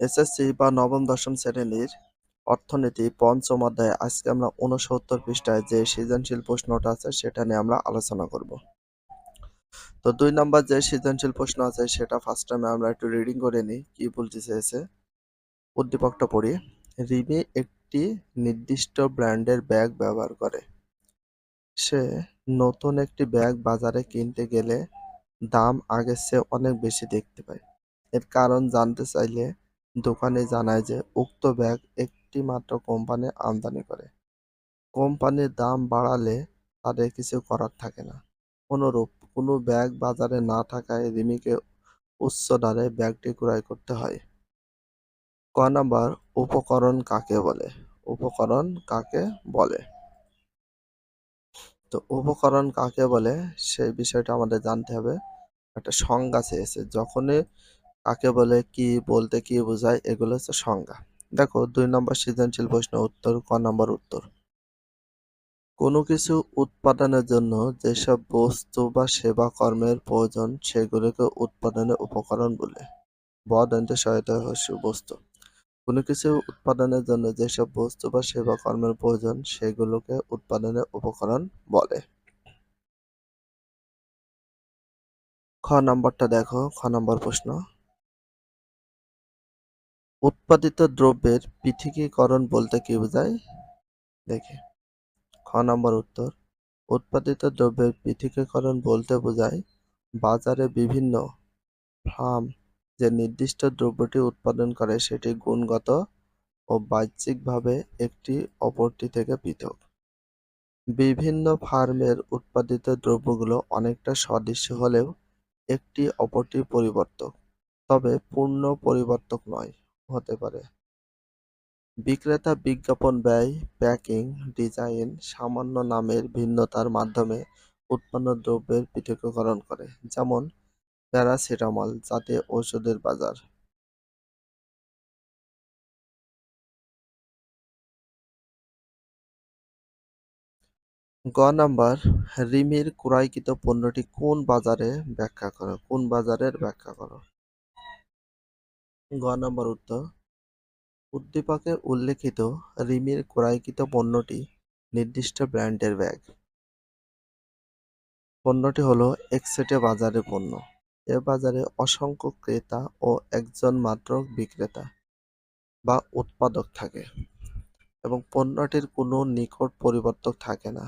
SSC বা নবম, দশম শ্রেণির অর্থনীতি পঞ্চম অধ্যায়ে, আজকে আমরা উনসত্তর পৃষ্ঠায় যে সৃজনশীল প্রশ্নটা আছে সেটা নিয়ে আমরা আলোচনা করব। তো দুই নম্বর যে সৃজনশীল প্রশ্ন আছে সেটা ফার্স্ট টাইমে আমরা একটু রিডিং করে নিই, কি বলতে চেয়েছে? উদ্দীপকটা পড়ি রিমি একটি নির্দিষ্ট ব্র্যান্ডের ব্যাগ ব্যবহার করে। সে নতুন একটি ব্যাগ বাজারে কিনতে গেলে দাম আগের চেয়ে অনেক বেশি দেখতে পায়। এর কারণ জানতে চাইলে দোকানে জানায় যে, উক্ত ব্যাগ একটি মাত্র কোম্পানি আমদানি করে। কোম্পানির দাম বাড়ালে তাদের কিছু করার থাকে না। অনুরূপ, কোনো ব্যাগ বাজারে না থাকায় রিমিকে উচ্চ দরে ব্যাগটি ক্রয় করতে হয়। ক নাম্বার, উপকরণ কাকে বলে? উপকরণ কাকে বলে? তো উপকরণ কাকে বলে সেই বিষয়টা আমাদের জানতে হবে। একটা সংজ্ঞা চেয়েছে, যখনই কাকে বলে, কি বলতে, কি বোঝায়, এগুলো হচ্ছে সংজ্ঞা। দেখো, দুই নম্বর সৃজনশীল প্রশ্ন, উত্তর, ক নম্বর উত্তর। কোনো কিছু উৎপাদনের জন্য যেসব বস্তু বা সেবা কর্মের প্রয়োজন, সেগুলোকে উৎপাদনের উপকরণ বলে। বদন্তে সহায়তা হস্য বস্তু। কোনো কিছু উৎপাদনের জন্য যেসব বস্তু বা সেবা কর্মের প্রয়োজন, সেগুলোকে উৎপাদনের উপকরণ বলে। খ নম্বরটা দেখো, খ নম্বর প্রশ্ন। উৎপাদিত দ্রব্যের পৃথকীকরণ বলতে কি বোঝায়? দেখি। খ নম্বর উত্তর। উৎপাদিত দ্রব্যের পৃথকীকরণ বলতে বোঝায় বাজারে বিভিন্ন ফার্ম যে নির্দিষ্ট দ্রব্যটি উৎপাদন করে সেটি গুণগত ও বাহ্যিকভাবে একটি অপরটি থেকে পৃথক। বিভিন্ন ফার্মের উৎপাদিত দ্রব্যগুলো অনেকটা সদৃশ্য হলেও একটি অপরটি পরিবর্তক, তবে পূর্ণ পরিবর্তক নয়। হতে পারে। বিক্রেতা বিজ্ঞাপন ব্যয়, প্যাকিং, ডিজাইন সামান্য নামের ভিন্নতার মাধ্যমে উৎপন্ন দ্রব্যের পৃথকীকরণ করে, যেমন প্যারাসিটামল, জাতীয় ঔষধের বাজার। গ নাম্বার, রিমির ক্রয়কৃত পণ্যটি কোন বাজারে ব্যাখ্যা করো? কোন বাজারের ব্যাখ্যা করো? গ নাম্বার উত্তর। উদ্দীপকে উল্লেখিত রিমির ক্রয়কৃত পণ্যটি নির্দিষ্ট ব্র্যান্ডের ব্যাগ। পণ্যটি হলো একসেটে বাজারে পণ্য। এ বাজারে অসংখ্য ক্রেতা ও একজন মাত্র বিক্রেতা বা উৎপাদক থাকে এবং পণ্যটির কোনো নিকট পরিবর্তক থাকে না।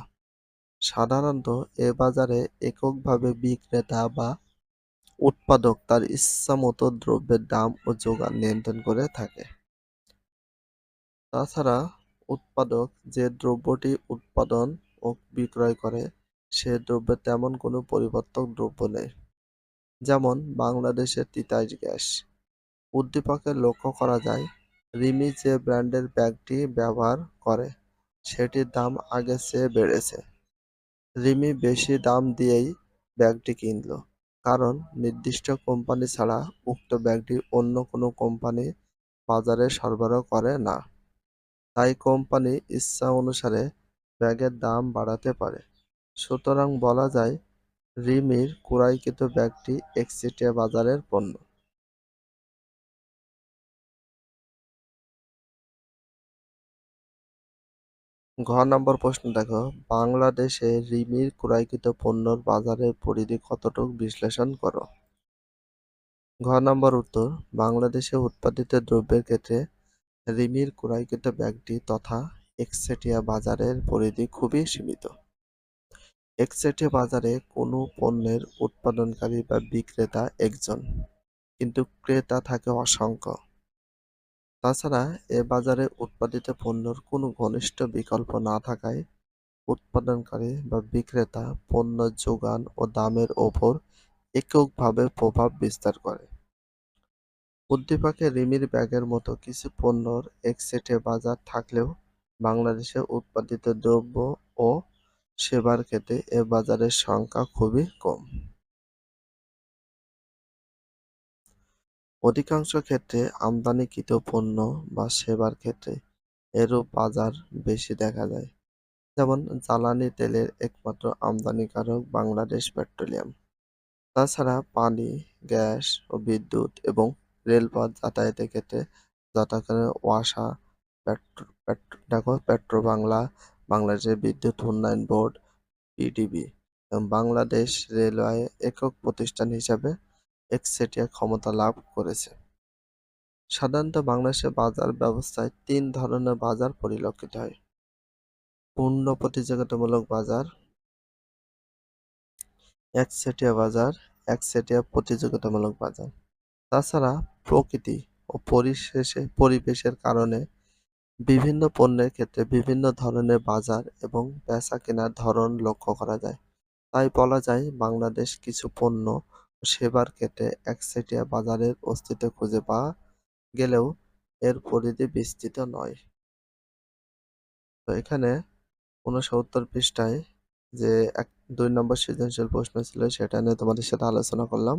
সাধারণত এ বাজারে এককভাবে বিক্রেতা বা উৎপাদক তার ইচ্ছামতো দ্রব্যের দাম ও যোগান নিয়ন্ত্রণ করে থাকে। তাছাড়া উৎপাদক যে দ্রব্যটি উৎপাদন ও বিক্রয় করে, সে দ্রব্যে তেমন কোনো পরিবর্তক দ্রব্য নেই। যেমন বাংলাদেশের তিতাস গ্যাস। উদ্দীপকে লক্ষ্য করা যায়, রিমি যে ব্র্যান্ডের ব্যাগটি ব্যবহার করে, সেটির দাম আগের চেয়ে বেড়েছে। রিমি বেশি দাম দিয়েই ব্যাগটি কিনল। কারণ নির্দিষ্ট কোম্পানি ছাড়া উক্ত ব্যাগটি অন্য কোনো কোম্পানি বাজারে সরবরাহ করে না। তাই কোম্পানি ইচ্ছা অনুসারে ব্যাগের দাম বাড়াতে পারে। সুতরাং বলা যায়, রিমির ক্রয়কৃত ব্যাগটি একচেটিয়া বাজারের পণ্য। ঘ নম্বর প্রশ্ন দেখো, বাংলাদেশে রিমির ক্রয়কৃত পণ্যর বাজারের পরিধি কতটুকু বিশ্লেষণ করো? ঘ নম্বর উত্তর, বাংলাদেশে উৎপাদিত দ্রব্যের ক্ষেত্রে রিমির ক্রয়কৃত ব্যাগটি তথা একচেটিয়া বাজারের পরিধি খুবই সীমিত। একচেটিয়া বাজারে কোনো পণ্যের উৎপাদনকারী বা বিক্রেতা একজন, কিন্তু ক্রেতা থাকে অসংখ্য। তাছাড়া এ বাজারে উৎপাদিত পণ্যর কোনো ঘনিষ্ঠ বিকল্প না থাকায় উৎপাদনকারী বা বিক্রেতা পণ্য যোগান ও দামের ওপর এককভাবে প্রভাব বিস্তার করে। উদ্দীপকে রিমির ব্যাগের মতো কিছু পণ্যর একসেটে বাজার থাকলেও বাংলাদেশে উৎপাদিত দ্রব্য ও সেবার ক্ষেত্রে এ বাজারের সংখ্যা খুবই কম। অধিকাংশ ক্ষেত্রে আমদানিকৃত পণ্য বা সেবার ক্ষেত্রে এরূপ বাজার বেশি দেখা যায়। যেমন, জ্বালানি তেলের একমাত্র আমদানিকারক বাংলাদেশ পেট্রোলিয়াম। তাছাড়া পানি, গ্যাস ও বিদ্যুৎ এবং রেলপথ যাতায়াতের ক্ষেত্রে যথাক্রমে ওয়াসা, পেট্রো পেট্রো দেখো পেট্রো বাংলা বাংলাদেশের বিদ্যুৎ উন্নয়ন বোর্ড পিডিবি এবং বাংলাদেশ রেলওয়ে একক প্রতিষ্ঠান হিসাবে একচেটিয়া ক্ষমতা লাভ করেছে। সাধারণত বাংলাদেশের বাজার ব্যবস্থায় তিন ধরনের বাজার পরিলক্ষিত হয়। পূর্ণ প্রতিযোগিতামূলক বাজার, একচেটিয়া বাজার, একচেটিয়া প্রতিযোগিতামূলক বাজার। তাছাড়া প্রকৃতি ও পরিশেষে পরিবেশের কারণে বিভিন্ন পণ্যের ক্ষেত্রে বিভিন্ন ধরনের বাজার এবং বেচা কেনার ধরন লক্ষ্য করা যায়। তাই বলা যায় বাংলাদেশ কিছু পণ্য সেবার ক্ষেত্রে একচেটিয়া বাজারের অস্তিত্ব খুঁজে পাওয়া গেলেও এর পরিধি বিস্তৃত নয়। তো এখানে ঊনসত্তর পৃষ্ঠায় যে এক দুই নম্বর সৃজনশীল প্রশ্ন ছিল, সেটা নিয়ে তোমাদের সাথে আলোচনা করলাম।